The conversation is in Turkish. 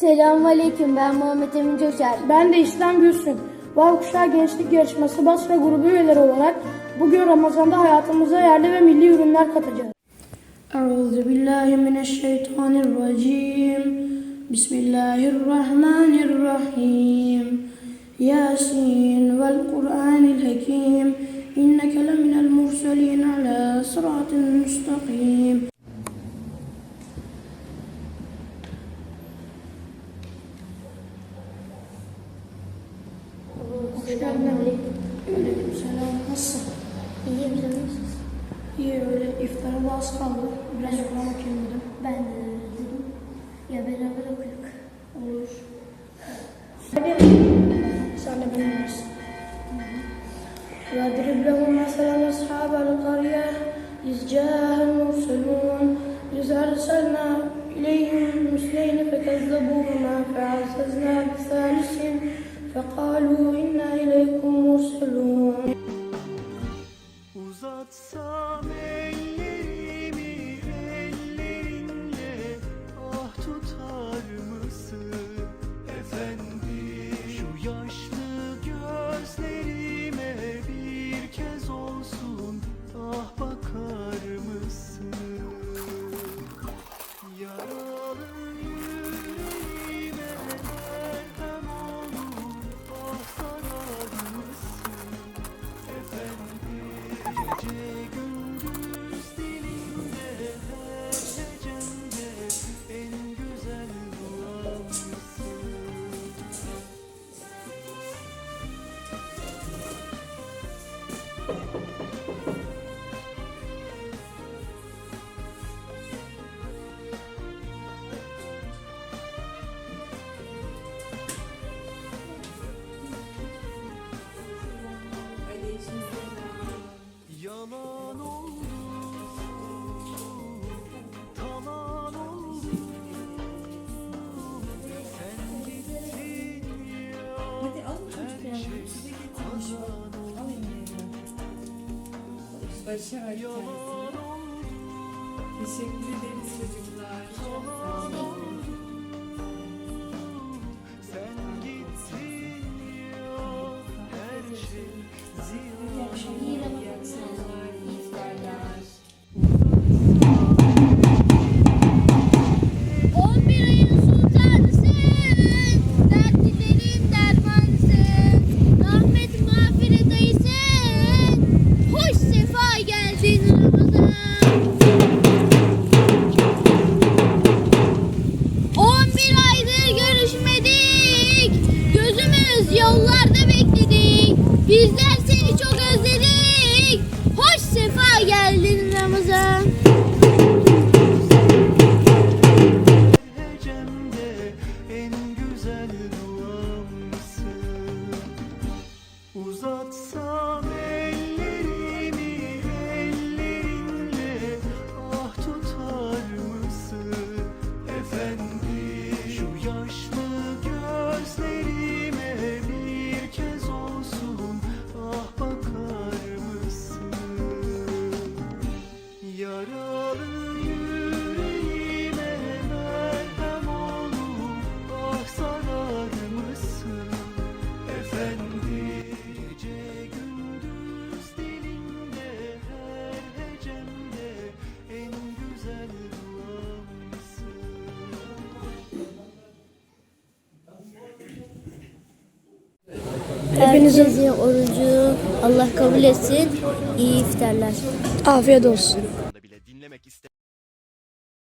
Selamünaleyküm ben Muhammed Emin Coşar. Ben de İslam Gülsün. Kuşağı Gençlik Yarışması Basra grubu üyeleri olarak bugün Ramazan'da hayatımıza yerli ve milli ürünler katacağız. Euzu billahi mineşşeytanirracim. Bismillahirrahmanirrahim. Yasin vel Kur'anil Hakim. Hoş geldin. Aleykümselam. Nasılsın? İyi misiniz? İyi öyle iftara da az kaldı. Biraz okula bakayım dedim. Ben de öyle dedim. Ya beraber okuyuk. Olur. Sen de benim bilirsin. واضرب لهم مثلا أصحاب القرية إذ جاء المرسلون إذ أرسلنا إليهم مثلين فكذبوهما فعززنا بثالث فقالوا إنا إليكم مرسلون. Bir tanesini. Teşekkür ederiz çocuklar. Çok. push mu? Hepinizin orucu Allah kabul etsin. İyi iftarlar. Afiyet olsun.